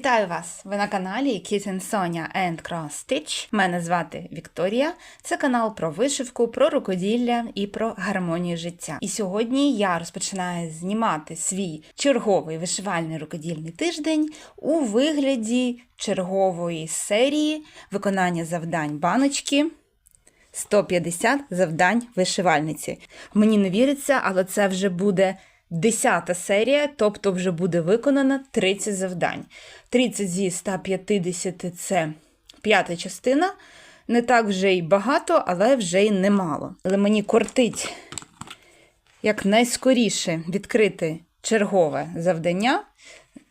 Вітаю вас! Ви на каналі Kitten Sonia and Cross Stitch. Мене звати Вікторія. Це канал про вишивку, про рукоділля і про гармонію життя. І сьогодні я розпочинаю знімати свій черговий вишивальний рукодільний тиждень у вигляді чергової серії виконання завдань баночки. 150 завдань вишивальниці. Мені не віриться, але це вже буде десята серія, тобто вже буде виконано 30 завдань. 30 зі 150 це п'ята частина. Не так вже й багато, але вже й немало. Але мені кортить якнайскоріше відкрити чергове завдання.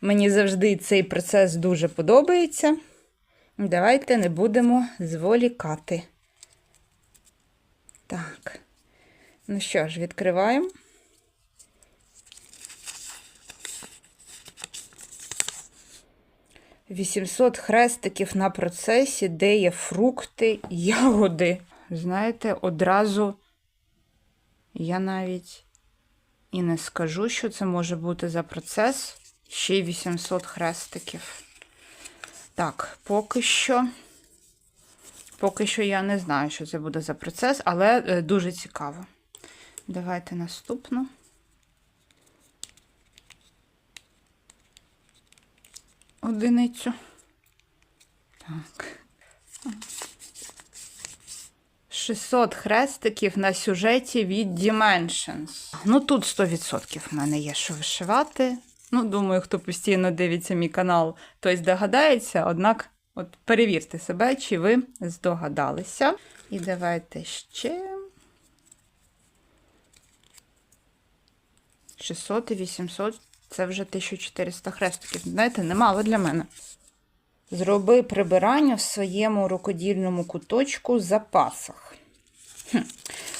Мені завжди цей процес дуже подобається. Давайте не будемо зволікати. Так. Ну що ж, відкриваємо. Вісімсот хрестиків на процесі, де є фрукти, ягоди. Знаєте, одразу я навіть і не скажу, що це може бути за процес. Ще й 800 хрестиків. Так, поки що. Поки що я не знаю, що це буде за процес, але е, дуже цікаво. Давайте наступну. Одиницю. Так. 600 хрестиків на сюжеті від Dimensions. Ну, тут 100% в мене є що вишивати. Ну, думаю, хто постійно дивиться мій канал, той здогадається, однак От перевірте себе, чи ви здогадалися. І давайте ще 600 і 800 це вже 1400 хрестиків. Знаєте, немало для мене. Зроби прибирання в своєму рукодільному куточку запасах. Хм.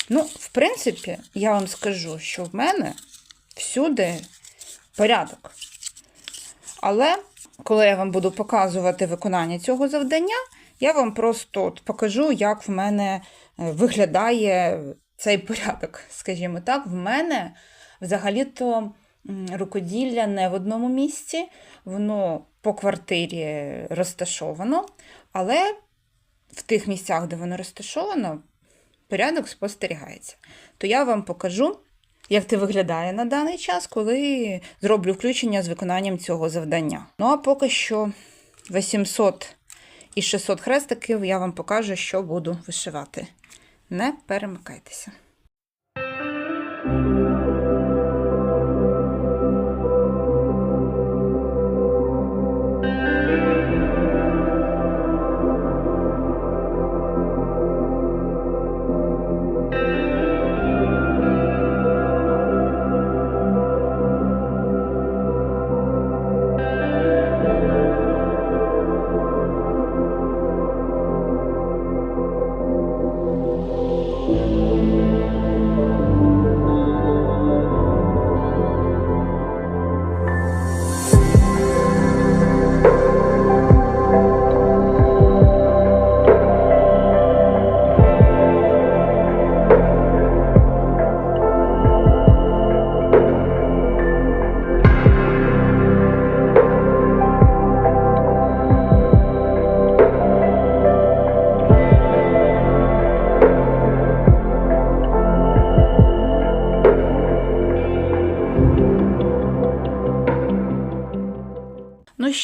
Ну, в принципі, я вам скажу, що в мене всюди порядок. Але коли я вам буду показувати виконання цього завдання, я вам просто от покажу, як в мене е, виглядає цей порядок. Скажімо так, в мене взагалі-то рукоділля не в одному місці, воно по квартирі розташовано, але в тих місцях, де воно розташовано, порядок спостерігається. То я вам покажу як це виглядає на даний час, коли зроблю включення з виконанням цього завдання. Ну, а поки що 800 і 600 хрестиків я вам покажу, що буду вишивати. Не перемикайтеся.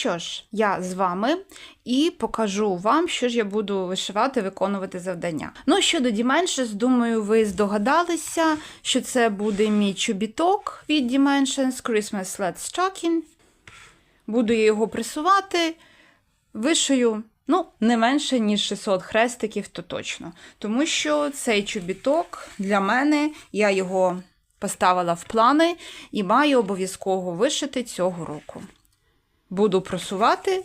Що ж, я з вами і покажу вам, що ж я буду вишивати, виконувати завдання. Ну, щодо Dimensions, думаю, ви здогадалися, що це буде мій чобіток від Dimensions Christmas Sled Stocking. Буду я його пресувати, вишию. Ну, не менше, ніж 600 хрестиків, то точно. Тому що цей чобіток для мене, я його поставила в плани і маю обов'язково вишити цього року буду просувати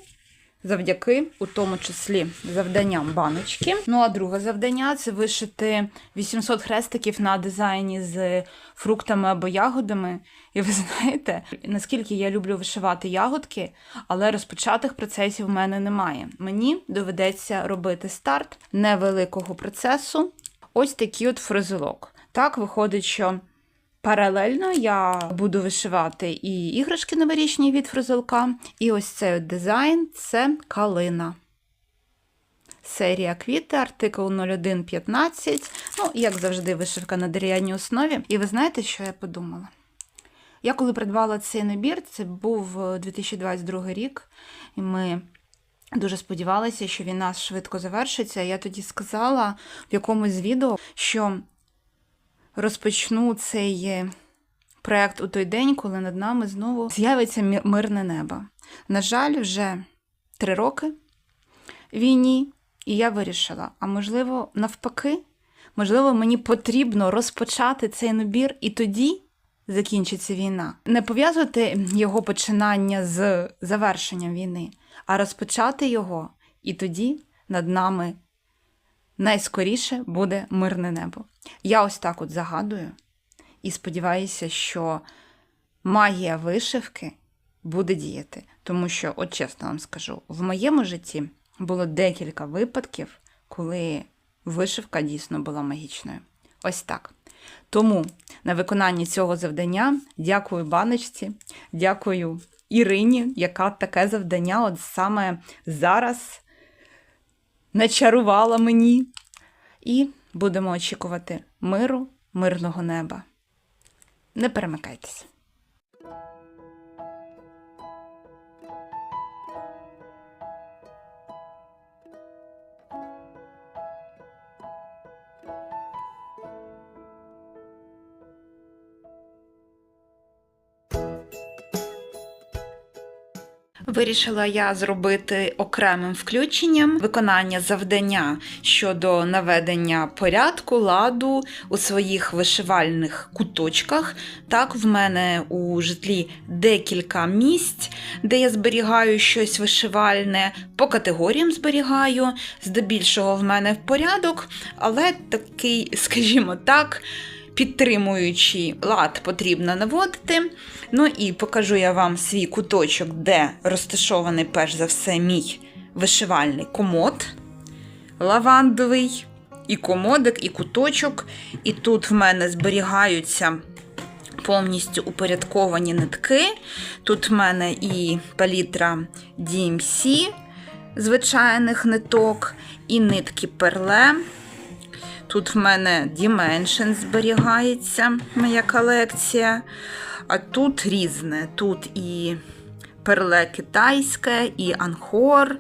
завдяки, у тому числі, завданням баночки. Ну, а друге завдання це вишити 800 хрестиків на дизайні з фруктами або ягодами. І ви знаєте, наскільки я люблю вишивати ягодки, але розпочатих процесів в мене немає. Мені доведеться робити старт невеликого процесу. Ось такий от фризелок. Так виходить, що Паралельно я буду вишивати і іграшки новорічні від фрузелка, і ось цей дизайн це калина. Серія квіти, артикул 0115. Ну, як завжди, вишивка на дерев'яній основі. І ви знаєте, що я подумала? Я коли придбала цей набір, це був е, 2022 рік, і ми дуже сподівалися, що війна швидко завершиться. Я тоді сказала в якомусь відео, що розпочну цей е, проект у той день, коли над нами знову з'явиться мирне небо. На жаль, вже три роки війні, і я вирішила, а можливо, навпаки, можливо, мені потрібно розпочати цей набір і тоді закінчиться війна. Не пов'язувати його починання з завершенням війни, а розпочати його, і тоді над нами найскоріше буде мирне небо. Я ось так от загадую і сподіваюся, що магія вишивки буде діяти. Тому що, от чесно вам скажу, в моєму житті було декілька випадків, коли вишивка дійсно була магічною. Ось так. Тому на виконанні цього завдання дякую баночці, дякую Ірині, яка таке завдання от саме зараз начарувала мені. І будемо очікувати миру, мирного неба. Не перемикайтеся. Вирішила я зробити окремим включенням виконання завдання щодо наведення порядку, ладу у своїх вишивальних куточках. Так, в мене у житлі декілька місць, де я зберігаю щось вишивальне, по категоріям зберігаю. Здебільшого в мене в порядок, але такий, скажімо так, підтримуючий лад потрібно наводити. Ну і покажу я вам свій куточок, де розташований перш за все мій вишивальний комод лавандовий, і комодик, і куточок. І тут в мене зберігаються повністю упорядковані нитки. Тут в мене і палітра DMC звичайних ниток, і нитки перле. Тут в мене Dimension зберігається, моя колекція. А тут різне. Тут і перле китайське, і анхор,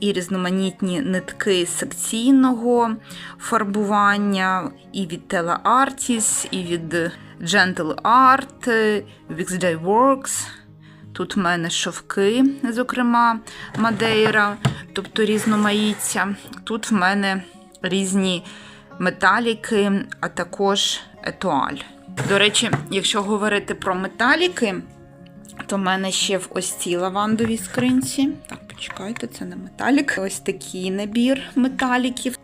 і різноманітні нитки секційного фарбування, і від Tela Artis, і від Gentle Art, Wixday Works. Тут в мене шовки, зокрема, Мадейра, тобто різноманіття. Тут в мене різні металіки, а також етуаль. До речі, якщо говорити про металіки, то в мене ще в ось цій лавандовій скринці. Так, почекайте, це не металік. Ось такий набір металіків.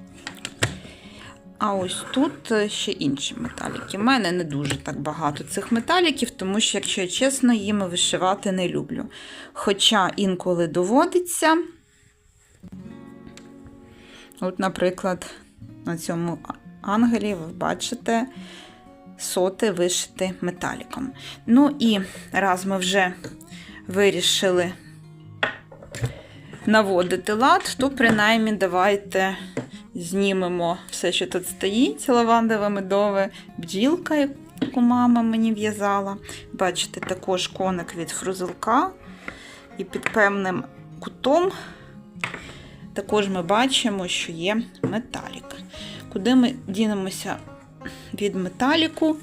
А ось тут ще інші металіки. У мене не дуже так багато цих металіків, тому що, якщо я чесно, їми вишивати не люблю. Хоча інколи доводиться. От, наприклад, на цьому ангелі ви бачите соти вишити металіком. Ну і раз ми вже вирішили наводити лад, то принаймні давайте знімемо все, що тут стоїть, лавандове медове, бджілка, яку мама мені в'язала. Бачите, також коник від фрузелка. І під певним кутом також ми бачимо, що є металік. Куди ми дінемося від металіку,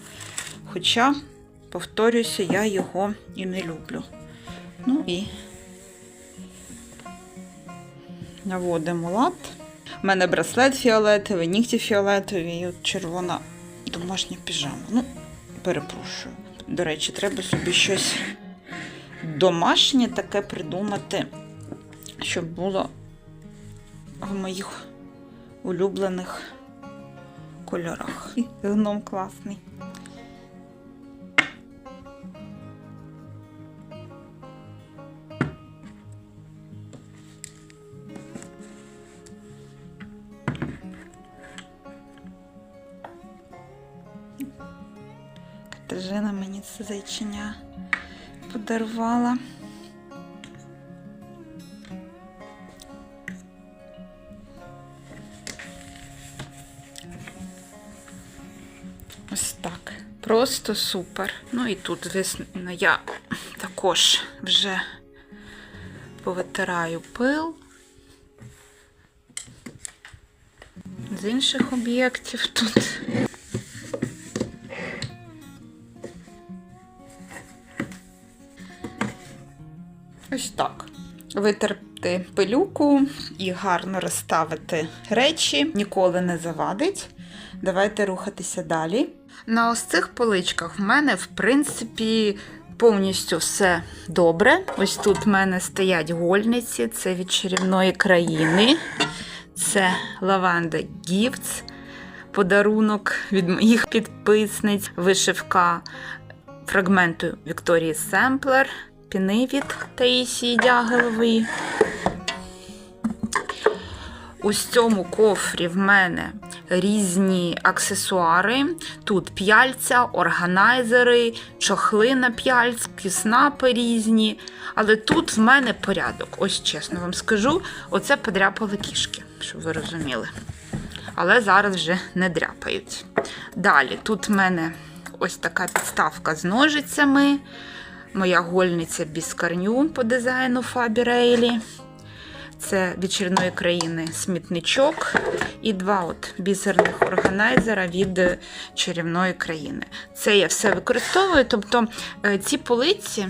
хоча, повторюся, я його і не люблю. Ну і наводимо лад. У мене браслет фіолетовий, нігті фіолетові і от червона домашня піжама. Ну, перепрошую. До речі, треба собі щось домашнє таке придумати, щоб було в моїх улюблених кольорах. І гном класний. Жена мені це зайчиня подарувала. Просто супер. Ну і тут, звісно, я також вже повитираю пил з інших об'єктів тут. Ось так. Витерти пилюку і гарно розставити речі ніколи не завадить. Давайте рухатися далі. На ось цих поличках в мене, в принципі, повністю все добре. Ось тут в мене стоять гольниці, це від чарівної країни. Це Lavanda Gifts, подарунок від моїх підписниць, вишивка фрагменту Вікторії Семплер, піни від Таїсії Дягилової. У цьому кофрі в мене різні аксесуари. Тут п'яльця, органайзери, чохли на п'яльця, снапи різні. Але тут в мене порядок. Ось чесно вам скажу, оце подряпали кішки, щоб ви розуміли. Але зараз вже не дряпають. Далі, тут в мене ось така підставка з ножицями. Моя гольниця біскарню по дизайну Фабі Рейлі. Це від чарівної країни смітничок і два от бісерних органайзера від чарівної країни. Це я все використовую. Тобто е, ці полиці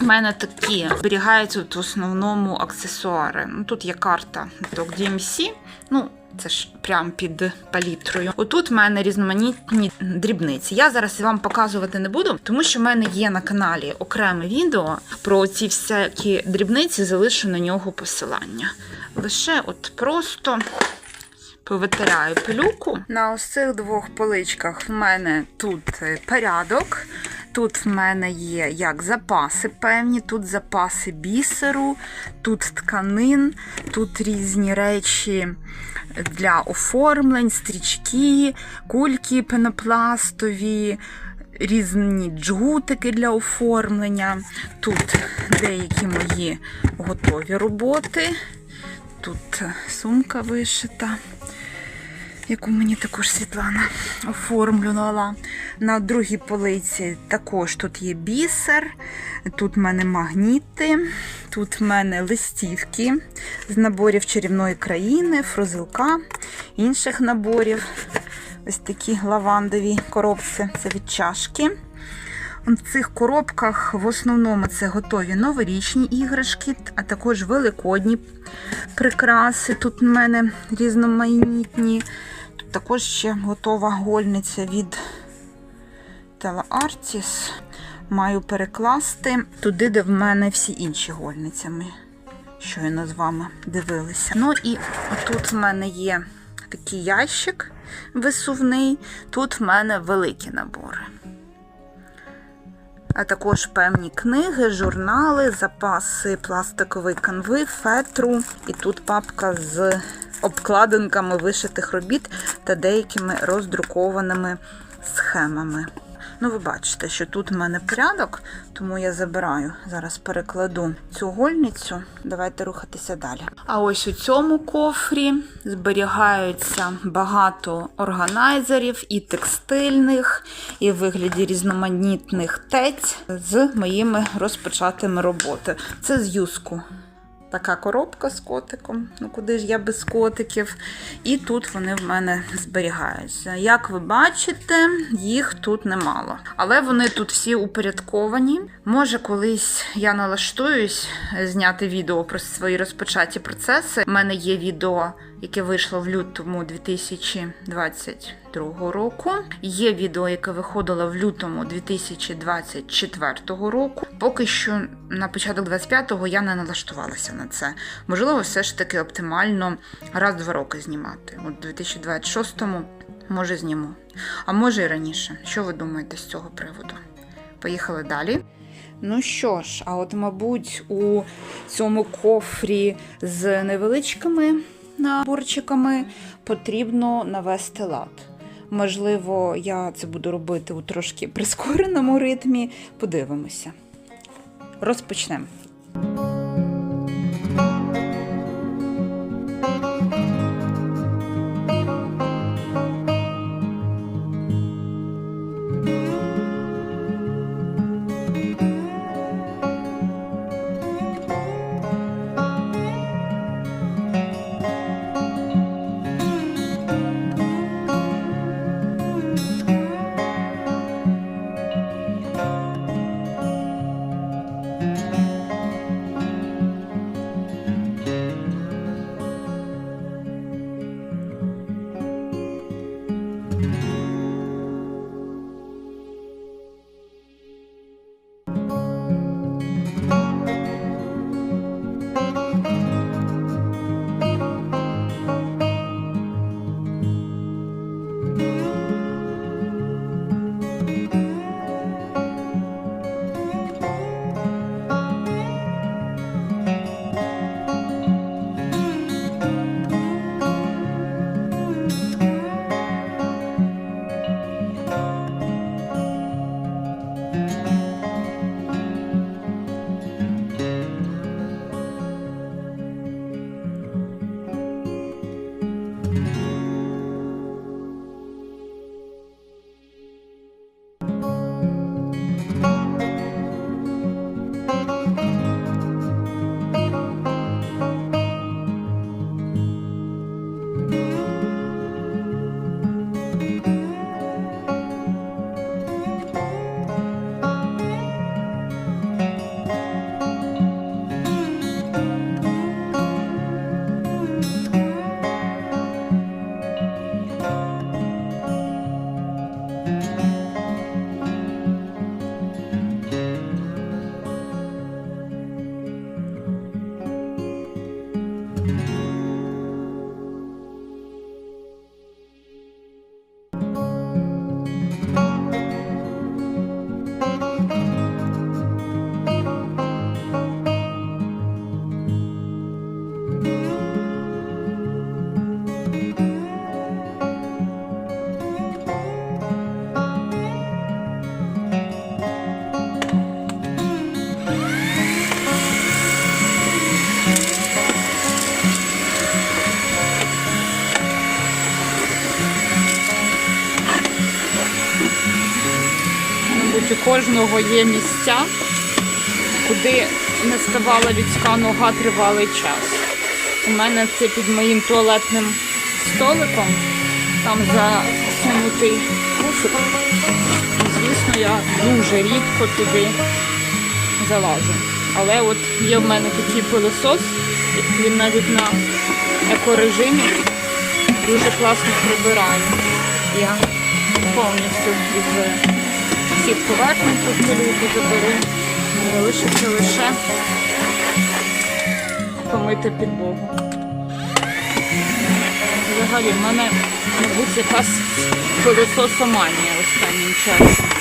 в мене такі зберігаються в основному аксесуари. Ну, Тут є карта DMC. Ну, це ж прям під палітрою. Отут в мене різноманітні дрібниці. Я зараз вам показувати не буду, тому що в мене є на каналі окреме відео про ці всякі дрібниці, залишу на нього посилання. Лише от просто повитиряю пилюку. На ось цих двох поличках в мене тут е, порядок. Тут в мене є як запаси певні, тут запаси бісеру, тут тканин, тут різні речі для оформлень, стрічки, кульки пенопластові, різні джгутики для оформлення. Тут деякі мої готові роботи. Тут сумка вишита яку мені також Світлана оформлювала. На другій полиці також тут є бісер, тут в мене магніти, тут в мене листівки з наборів чарівної країни, фрузилка, інших наборів. Ось такі лавандові коробці це від чашки. В цих коробках в основному це готові новорічні іграшки, а також великодні прикраси. Тут в мене різноманітні. Також ще готова гольниця від Teleartis. Маю перекласти туди, де в мене всі інші гольницями. Щойно з вами дивилися. Ну і тут в мене є такий ящик висувний, тут в мене великі набори а також певні книги, журнали, запаси пластикової канви, фетру. І тут папка з обкладинками вишитих робіт та деякими роздрукованими схемами. Ну, ви бачите, що тут в мене порядок, тому я забираю. Зараз перекладу цю гольницю. Давайте рухатися далі. А ось у цьому кофрі зберігаються багато органайзерів і текстильних, і в вигляді різноманітних тець з моїми розпочатими роботи. Це з юску. Така коробка з котиком, ну куди ж я без котиків. І тут вони в мене зберігаються. Як ви бачите, їх тут немало. Але вони тут всі упорядковані. Може, колись я налаштуюсь зняти відео про свої розпочаті процеси. У мене є відео, яке вийшло в лютому 2022 року. Є відео, яке виходило в лютому 2024 року. Поки що на початок 25-го я не налаштувалася на це. Можливо, все ж таки оптимально раз-два роки знімати. У 2026-му може зніму. А може і раніше. Що ви думаєте з цього приводу? Поїхали далі. Ну що ж, а от, мабуть, у цьому кофрі з невеличкими наборчиками потрібно навести лад. Можливо, я це буду робити у трошки прискореному ритмі. Подивимося. Розпочнемо. Кожного є місця, куди не ставала людська нога тривалий час. У мене це під моїм туалетним столиком, там засунутий кушик. І, звісно, я дуже рідко туди залажу. Але от є в мене такий пилосос, він навіть на екорежимі дуже класно прибирає. Я повністю від поверхень тут пилюку заберу. Залишиться лише помити підлогу. Взагалі, в мене, мабуть, якась колесосоманія останнім часом.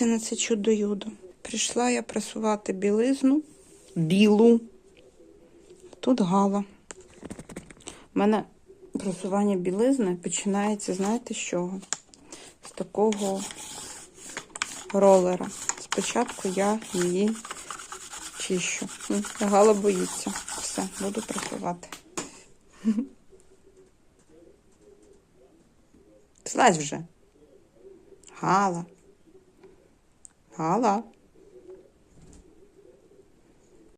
Подивіться на це чудо юдо. Прийшла я прасувати білизну, білу. Тут гала. У мене прасування білизни починається, знаєте, з чого? З такого ролера. Спочатку я її чищу. Гала боїться. Все, буду прасувати. Злазь вже. Гала. Гала.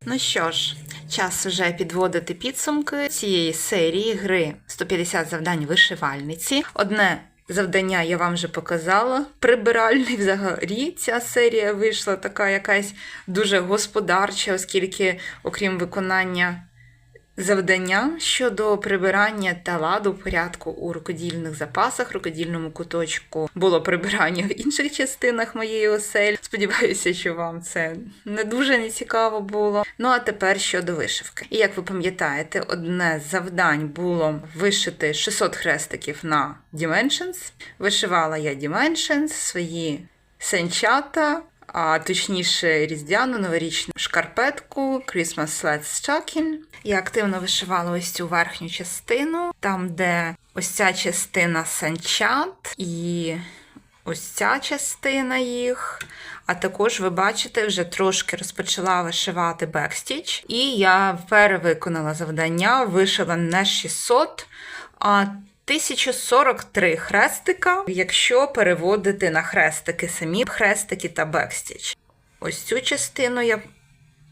Ну що ж, час вже підводити підсумки цієї серії гри 150 завдань вишивальниці. Одне завдання я вам вже показала. Прибиральний взагалі ця серія вийшла така якась дуже господарча, оскільки, окрім виконання завдання щодо прибирання та ладу порядку у рукодільних запасах, рукодільному куточку було прибирання в інших частинах моєї оселі. Сподіваюся, що вам це не дуже нецікаво було. Ну а тепер щодо вишивки. І як ви пам'ятаєте, одне з завдань було вишити 600 хрестиків на Dimensions. Вишивала я Dimensions, свої сенчата. А точніше, різдвяну новорічну шкарпетку Christmas Sled Stocking. Я активно вишивала ось цю верхню частину, там, де ось ця частина санчат і ось ця частина їх. А також ви бачите, вже трошки розпочала вишивати бекстіч. І я перевиконала завдання, вишила не 600, а 1043 хрестика, якщо переводити на хрестики самі хрестики та бекстіч. Ось цю частину я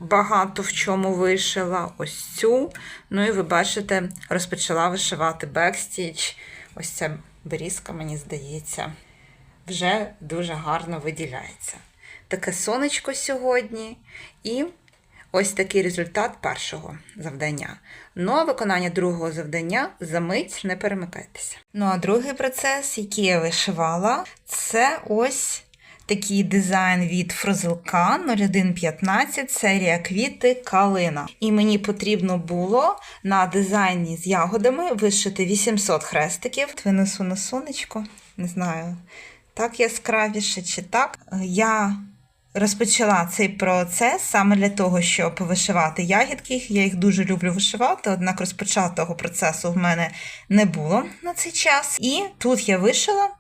багато в чому вишила, ось цю. Ну і ви бачите, розпочала вишивати бекстіч. Ось ця берізка, мені здається, вже дуже гарно виділяється. Таке сонечко сьогодні. І ось такий результат першого завдання. Ну а виконання другого завдання за мить не перемикайтеся. Ну а другий процес, який я вишивала, це ось такий дизайн від Фрозилка 0115, серія квіти калина. І мені потрібно було на дизайні з ягодами вишити 800 хрестиків. Винесу на сонечко, не знаю, так яскравіше чи так. Я розпочала цей процес саме для того, щоб вишивати ягідки. Я їх дуже люблю вишивати, однак розпочатого процесу в мене не було на цей час. І тут я вишила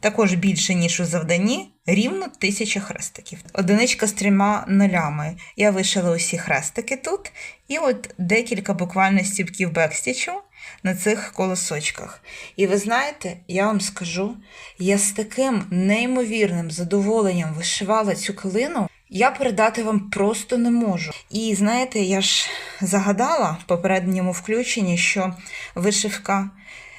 також більше, ніж у завданні, рівно тисяча хрестиків. Одиничка з трьома нулями. Я вишила усі хрестики тут, і от декілька буквально стіпків бекстічу на цих колосочках. І ви знаєте, я вам скажу, я з таким неймовірним задоволенням вишивала цю калину. Я передати вам просто не можу. І знаєте, я ж загадала в попередньому включенні, що вишивка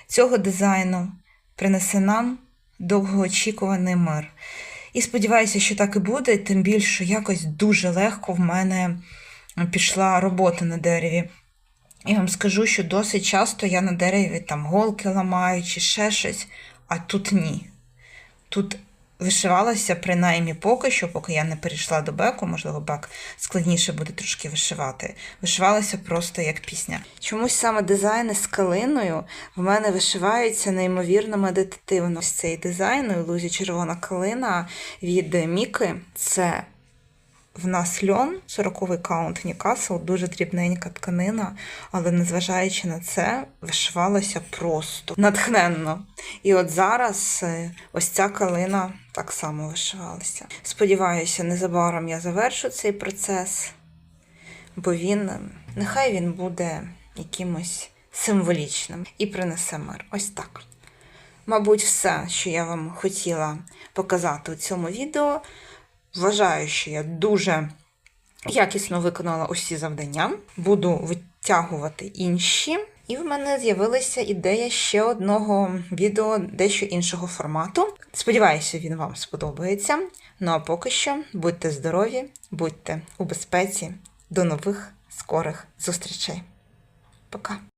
цього дизайну принесе нам довгоочікуваний мир. І сподіваюся, що так і буде, тим більше якось дуже легко в мене пішла робота на дереві. Я вам скажу, що досить часто я на дереві там голки ламаю чи ще щось, а тут ні. Тут вишивалася принаймні поки що, поки я не перейшла до беку, можливо, бек складніше буде трошки вишивати. Вишивалася просто як пісня. Чомусь саме дизайни з калиною в мене вишиваються неймовірно медитативно. Ось цей дизайн у лузі червона калина від Міки. Це в нас льон, 40-й каунт Ньюкасл, дуже дрібненька тканина, але незважаючи на це, вишивалося просто натхненно. І от зараз е, ось ця калина так само вишивалася. Сподіваюся, незабаром я завершу цей процес, бо він, нехай він буде якимось символічним і принесе мир. Ось так. Мабуть, все, що я вам хотіла показати у цьому відео. Вважаю, що я дуже якісно виконала усі завдання. Буду витягувати інші. І в мене з'явилася ідея ще одного відео дещо іншого формату. Сподіваюся, він вам сподобається. Ну а поки що будьте здорові, будьте у безпеці. До нових скорих зустрічей. Пока!